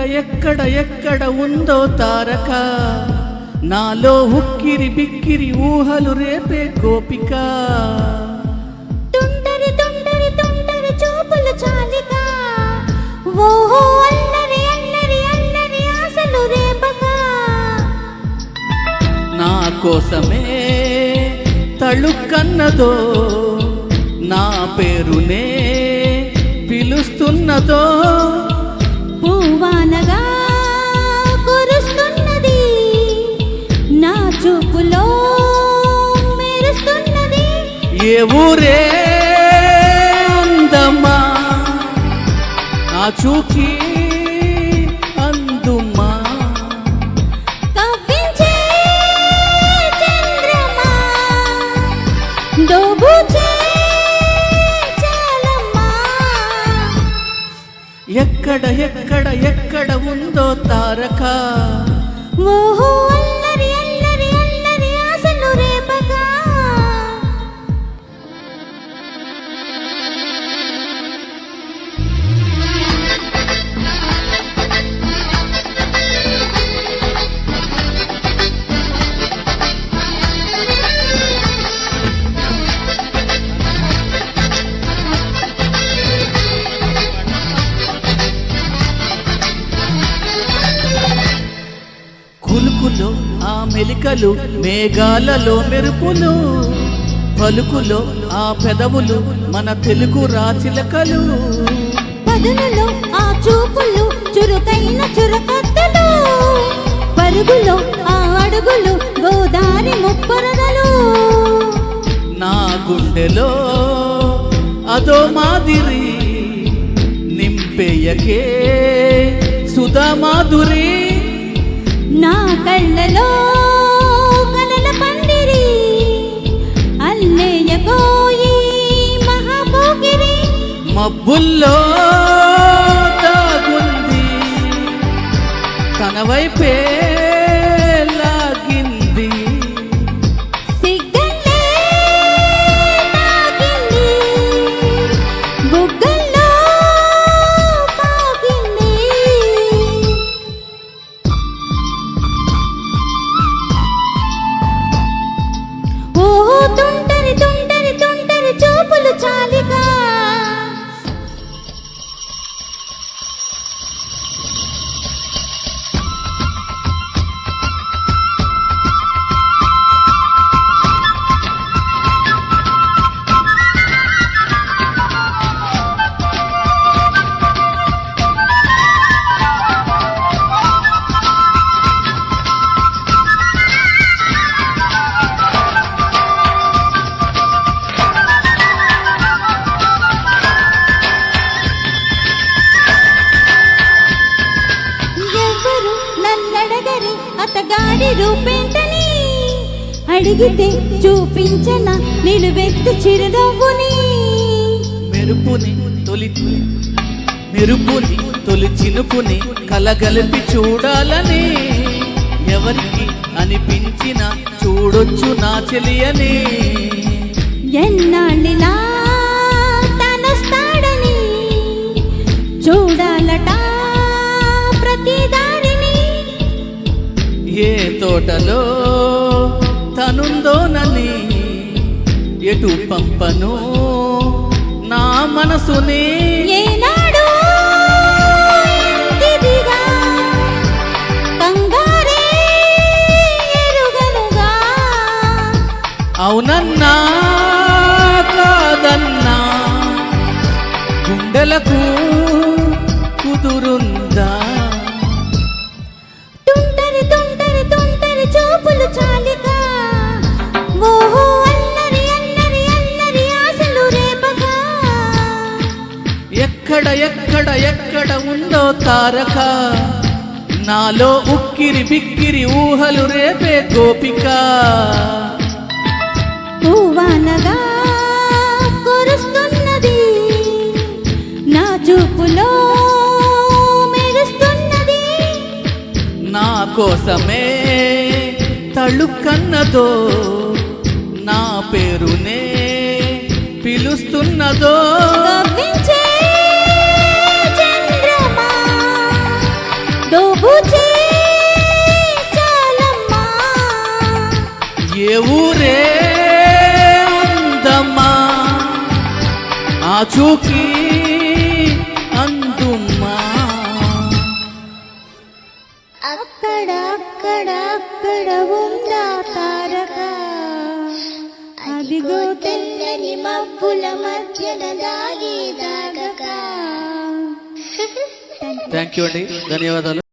ఎక్కడ ఎక్కడ ఎక్కడ ఉందో తారక? నాలో ఉక్కిరి బిక్కిరి ఊహలు రేపే గోపిక. తుంటరి తుంటరి తుంటరి చూపులు చాలిక. ఓహో అల్లరి అల్లరి అల్లరి ఆశలు రేపక. నా కోసమే తళుక్కన్నదో నా పేరునే పిలుస్తున్నదో. ఏ ఊరే అందమ్మా. నా చూకి ఎక్కడ ఎక్కడ ఎక్కడ ఉందో తారక? ఓహో కులుకులో ఆ మెలికలు మేఘాలలో మెరుపులు. పలుకులో ఆ పెదవులు మన తెలుగు రాచిలకలు. పదునులో ఆ చూపులు చురుకైన చురకత్తలు. పరుగులో ఆ అడుగులు గోదారి ముప్పరదలు. నా గుండెలో అదో మాదిరి నింపేయకే సుధా మాధురి. నా కళ్ళలో కలల పందిరి అల్లేయ మహాభోగిరి మబ్బుల్లో దాగుంది తన వైపే అడిగితే చూపించన నిలువెత్తు చిరునవ్వుని మెరుపుని తొలి మెరుపుని తొలి చినుకుని కలగలిపి చూడాలని. ఎవరికి అనిపించిన చూడొచ్చు నా చెలియని. ఎన్నాళ్ళిలా తనొస్తాడని చూడాలట ప్రతి దారిని ఏ తోటలో తనుందోనని ఎటు పంపను? నా మనసుని ఏనాడు అవునన్నా. ఎక్కడ ఎక్కడ ఎక్కడ ఉందో తారక? నాలో ఉక్కిరి బిక్కిరి ఊహలు రేపే గోపిక. పువ్వానగా కురుస్తున్నది నా చూపులో మెరుస్తున్నది. నా కోసమే తళుక్కన్నదో నా పేరునే పిలుస్తున్నదో. చాలమ్మా. ఏ ఊరే అందమ్మా ఆచూకీ అందుమ్మా అక్కడ అక్కడ అక్కడ ఉందా తారక? అదిగో తెల్లని మబ్బుల మధ్యన దాగి దాగక థ్యాంక్ యూ అండి. ధన్యవాదాలు.